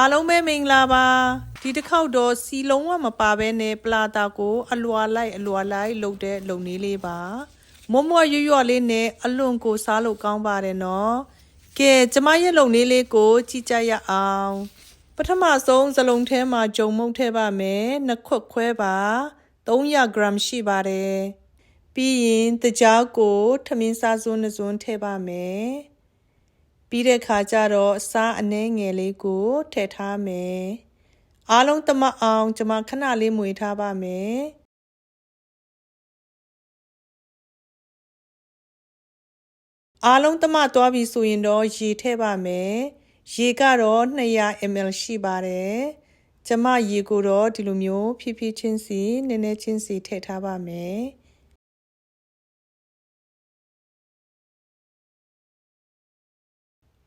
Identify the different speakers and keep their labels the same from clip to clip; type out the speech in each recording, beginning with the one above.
Speaker 1: အားလုံးပဲမင်္ဂလာပါဒီတစ်ခေါက်တော့စီလုံးဝမပါဘဲနဲ့ပလာတာကို အလွာလိုက်အလွာလိုက်လုပ်တဲ့လုပ်နည်းလေးပါမွတ်မွတ်ရွရွလေးနဲ့အလွန်ကိုစားလို့ကောင်းပါတယ်နော်ကဲကျမရဲ့လုပ်နည်းလေးကိုကြည့်ကြရအောင်ပထမဆုံးစလုံးထဲမှာဂျုံမုတ်ထည့်ပါမယ်နှစ်ခွက်ခွဲပါ300 gram ရှိပါတယ်ပြီးရင်တကြားကို ထမင်းစားစွန်းနှစွန်းထည့်ပါမယ် ပြီးတဲ့ခါကျတော့အစားအနှဲငယ်လေးကိုထည့်ထားမယ်အားလုံးတမအောင်ကျွန်မခဏလေးမွေထားပါမယ်အားလုံးတမသွားပြီဆိုရင်တော့ရေထည့်ပါမယ်ရေကတော့200 ml ရှိပါတယ်ကျမရေကိုတော့ဒီလိုမျိုးဖြည်းဖြည်းချင်းစီနည်းနည်းချင်းစီထည့်ထားပါမယ်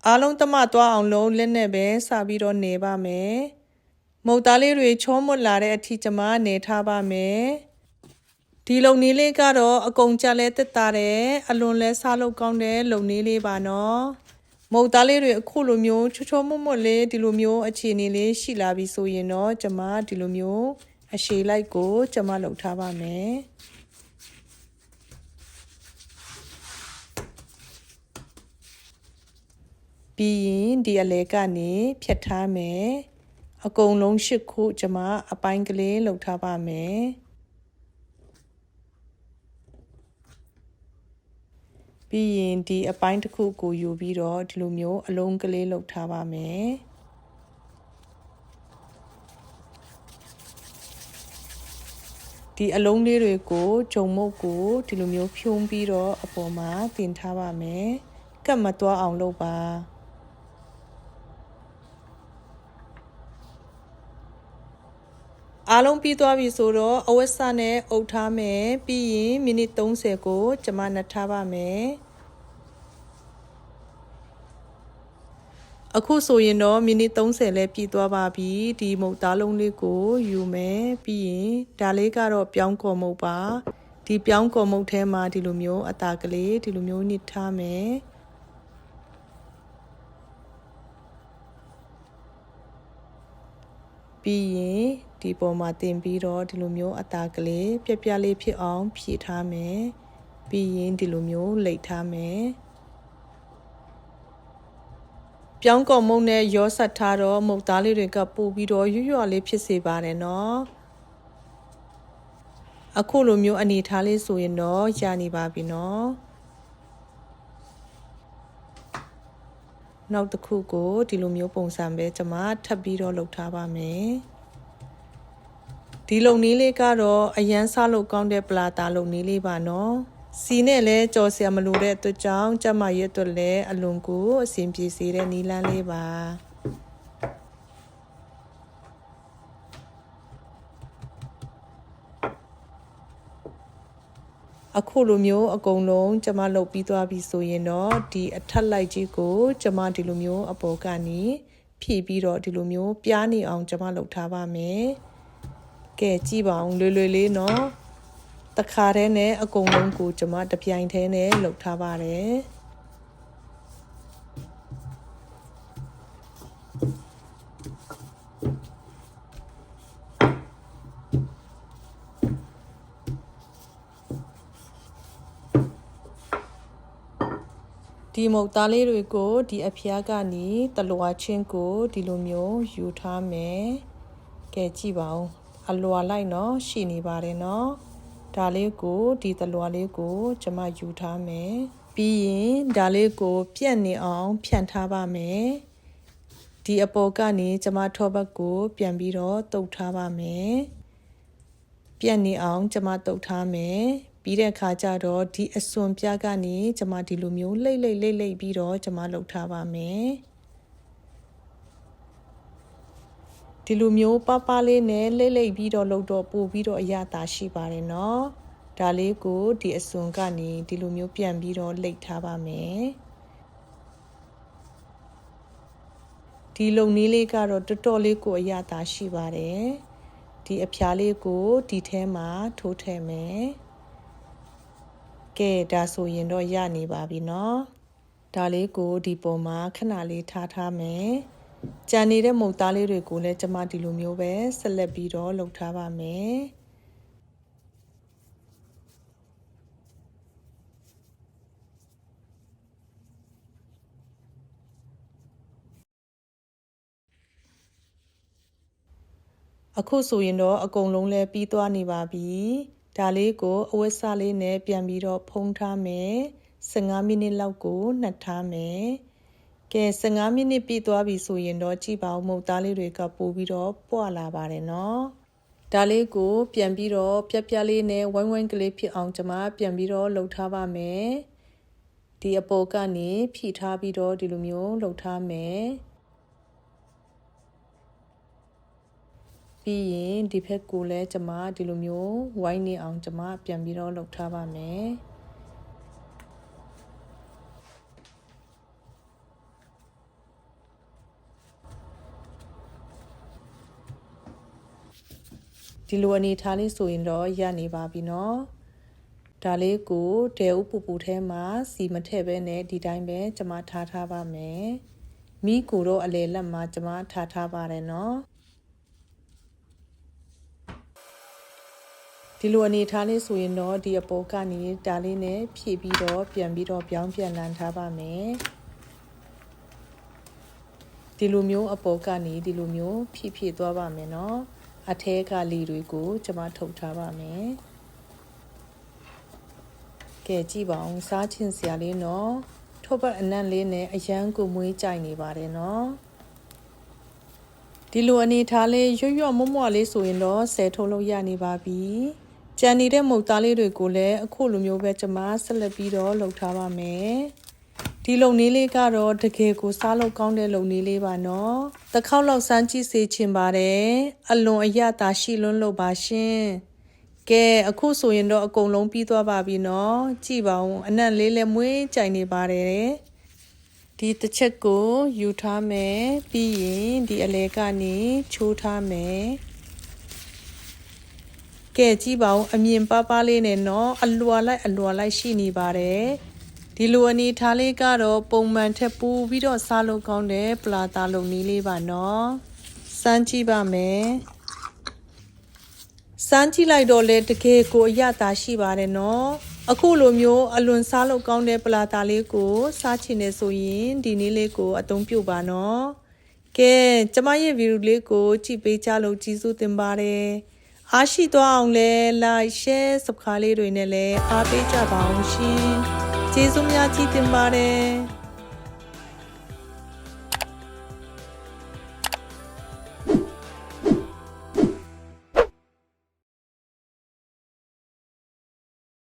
Speaker 1: အားလုံးတမသွားအောင်လုံးလက်နဲ့ပဲစပြီးတော့နေပါမယ်မုတ်သားလေးတွေချောမွတ်လာတဲ့အထိကျမနေထားပါမယ်ဒီလုံနည်းလေးကတော့အကုန်ကြလဲတက်တာတယ်အလွန်လဲစားလို့ကောင်းတဲ့လုံနည်းလေးပါနော်မုတ်သားလေးတွေအခုလိုမျိုးချောချောမွတ်မွတ်လေးဒီလိုမျိုးအခြေအနေလေးရှိလာပြီဆိုရင်တော့ကျမဒီလိုမျိုးအရှည်လိုက်ကို ကျမလှုပ်ထားပါမယ် ပြီးရင်ဒီအလဲကနေဖြတ်ထားမယ်အကုန်လုံးရှစ်ခုကျမအပိုင်းကလေးလှုပ်ထားပါမယ်ပြီးရင်ဒီအပိုင်းတစ်ခုကိုယူပြီးတော့ဒီလိုမျိုးအလုံးကလေးလှုပ်ထားပါမယ်ဒီအလုံးလေးတွေကိုဂျုံမုတ်ကိုဒီလိုမျိုးဖြုံးပြီးတော့အပေါ်မှာတင်ထားပါမယ်ကတ်မသွားအောင်လုပ်ပါ အားလုံးပြီးသွားပြီဆိုတော့အဝတ်စနဲ့အုပ်ထားမယ်ပြီးရင်မိနစ်30ကိုကျွန်မနှထားပါမယ်အခုဆိုရင်တော့မိနစ်30လဲပြည့်သွားပါပြီဒီမုတ်သားလုံးလေးကိုယူမယ်ပြီးရင်ဒါလေးကတော့ပြောင်းကော်မုတ်ပါဒီပြောင်းကော်မုတ်ထဲမှာဒီလိုမျိုးအတာကလေးဒီလိုမျိုးနစ်ထားမယ်ပြီးရင် ဒီပေါ်မှာတင်ပြီးတော့ဒီလိုမျိုးအသားကလေးပြပြလေးဖြစ်အောင်ဖြည့်ထားမယ်ပြီးရင်ဒီလိုမျိုးလိတ်ထားမယ်ပြောင်းကော်မုန့်နဲ့ရောဆက်ထားတော့မုတ်သားလေးတွေကပို့ပြီးတော့ရွရွလေးဖြစ်စေပါတယ်နော်အခုလိုမျိုးအနေထားလေးဆိုရင်တော့ရနေပါပြီနော်နောက်တစ်ခုကိုဒီလိုမျိုးပုံစံပဲကျွန်မထပ်ပြီးတော့လုပ်ထားပါမယ် ဒီလုံနည်းလေးကတော့အရန်စားလို့ကောင်းတဲ့ပလာတာလုံနည်းလေးပါနော်စီနဲ့လဲကြော်စရာမလိုတဲ့အတွက်ကြောင့်ကျမရဲ့အတွက်လည်းအလွန်ကိုအဆင်ပြေစေတဲ့နီလန်းလေးပါအခုလိုမျိုးအကုန်လုံးကျမလုပ်ပြီးသွားပြီဆိုရင်တော့ဒီအထက်လိုက်ကြီးကိုကျမဒီလိုမျိုးအပေါ်ကနေဖြည့်ပြီးတော့ဒီလိုမျိုးပြားနေအောင်ကျမလုပ်ထားပါမယ် ကဲကြည့်ပါအောင်လွယ်လွယ်လေးနော်တခါတည်းနဲ့အကုန်လုံးကိုကျမတပြိုင်တည်းနဲ့လုပ်ထားပါတယ်ဒီမုတ်သားလေးတွေကိုဒီအဖျားကနေတလွာချင်းကိုဒီလိုမျိုးယူထားမယ်ကဲကြည့်ပါဦး အလွာလိုက်နော်ရှိနေပါတယ်နော်ဒါလေးကိုဒီတလွာလေးကို ကျွန်မယူထားမယ်ပြီးရင်ဒါလေးကို ပြက်နေအောင် ဖြန့်ထားပါမယ်ဒီအပေါ်ကနေကျွန်မထောဘက်ကို ပြန်ပြီးတော့တုပ်ထားပါမယ်ပြက်နေအောင် ကျွန်မတုပ်ထားမယ်ပြီးတဲ့အခါကျတော့ဒီအစွန်ပြားကနေကျွန်မဒီလိုမျိုးလှိမ့်လှိမ့်လှိမ့်လှိမ့်ပြီးတော့ကျွန်မလှုပ်ထားပါမယ် ဒီလိုမျိုးပပလေးနဲ့လှိမ့်လှိမ့်ပြီးတော့လှုပ်တော့ပို့ပြီးတော့အရသာရှိပါတယ်နော်ဒါလေးကိုဒီအစွန်ကနေဒီလိုမျိုးပြန်ပြီးတော့လှိမ့်ထားပါမယ်ဒီလုံနည်းလေးကတော့တော်တော်လေးကိုအရသာရှိပါတယ်ဒီအဖျားလေးကိုဒီထဲမှာထိုးထည့်မယ်ကဲဒါဆိုရင်တော့ရနေပါပြီเนาะဒါလေးကိုဒီပုံမှာခဏလေးထားထားမယ် ကြံနေတဲ့မုတ်သားလေးတွေကိုလည်းကျမဒီလိုမျိုးပဲဆက်လက်ပြီးတော့လှုပ်ထားပါမယ်အခုဆိုရင်တော့အကုန်လုံးလဲပြီးသွားနေပါပြီဒါလေးကိုအဝတ်စားလေးနဲ့ပြန်ပြီးတော့ဖုံးထားမယ်15မိနစ်လောက်ကိုနှက်ထားမယ် ကဲ15မိနစ်ပြီးသွားပြီဆိုရင်တော့ကြည့်ပါဦးမုတ်သားလေးတွေကပို့ပြီးတော့ပွာလာပါတယ်နော်ဒါလေးကိုပြန်ပြီးတော့ပြက်ပြက်လေးနဲ့ဝိုင်းဝိုင်းကလေးဖြစ်အောင်ကျွန်မပြန်ပြီးတော့လှုပ်ထားပါမယ်ဒီအပေါ်ကနေဖြီထားပြီးတော့ဒီလိုမျိုးလှုပ်ထားမယ်ပြီးရင်ဒီဘက်ကိုလည်းကျွန်မဒီလိုမျိုးဝိုင်းနေအောင်ကျွန်မပြန်ပြီးတော့လှုပ်ထားပါမယ် ဒီလိုအနေထားလေးဆိုရင်တော့ရနေပါပြီနော်ဒါလေးကိုတဲဥပူပူထဲမှာစီမထည့်ပဲနဲ့ဒီတိုင်းပဲကျွန်မထားထားပါမယ်မိကိုတော့အလေလက်မှာကျွန်မထားထားပါတယ်နော်ဒီလိုအနေထားလေးဆိုရင်တော့ဒီအပေါ်ကနေဒါလေးနဲ့ဖြည့်ပြီးတော့ပြန်ပြီးတော့ပြောင်းပြန်လန်ထားပါမယ်ဒီလိုမျိုးအပေါ်ကနေဒီလိုမျိုးဖြည့်ဖြည့်သွားပါမယ်နော် အထဲကလေးတွေကိုကျွန်မထုတ်ထားပါမယ်။ကဲကြည့်ပါအောင်စားချင်စရာလေးနော်။ထုတ်ပတ်အနံ့လေးနဲ့အရန်ကိုမွေးကြိုက်နေပါတယ်နော်။ဒီလိုအနေထားလေးရွရွမွမွလေးဆိုရင်တော့ဆယ်ထုတ်လို့ရနေပါပြီ။ကြံနေတဲ့မုတ်သားလေးတွေကိုလည်းအခုလိုမျိုးပဲကျွန်မဆက်လက်ပြီးတော့လှုပ်ထားပါမယ်။ ဒီလုံနည်းလေးကတော့တကယ်ကိုစားလို့ကောင်းတဲ့လုံနည်းလေးပါနော်တစ်ခေါက်လောက်စမ်းကြည့်စေချင်ပါတယ်အလွန်အရသာရှိလွန်းလို့ပါရှင်ကဲအခုဆိုရင်တော့အကုန်လုံးပြီးသွားပါပြီနော်ကြည့်ပါဦးအနံ့လေးလည်းမွေးကြိုင်နေပါတယ်ဒီတစ်ချက်ကိုယူထားမယ်ပြီးရင်ဒီအလဲကနေချိုးထားမယ်ကဲကြည့်ပါဦးအမြင်ပါပါလေးနဲ့နော်အလွာလိုက်အလွာလိုက်ရှိနေပါတယ် ဒီလိုအနေထားလေးကတော့ပုံမှန်ထက်ပိုပြီးတော့စားလို့ကောင်းတဲ့ပလာတာလုံနည်းလေးပါနော်စမ်းကြည့်ပါမယ်စမ်းကြည့်လိုက်တော့လေတကယ်ကိုအရသာရှိပါတယ်နော်အခုလိုမျိုးအလွန်စားလို့ကောင်းတဲ့ပလာတာလေးကိုစားချင်နေဆိုရင်ဒီနည်းလေးကိုအသုံးပြုပါနော်ကဲကျမရဲ့ဗီဒီယိုလေးကိုကြည့်ပေးကြလို့ကျေးဇူးတင်ပါတယ်အားရှိသွားအောင်လဲ like share subscribe လေးတွေနဲ့လည်းအားပေးကြပါအောင်ရှင် ကျေးဇူးများကြီးတင်ပါတယ်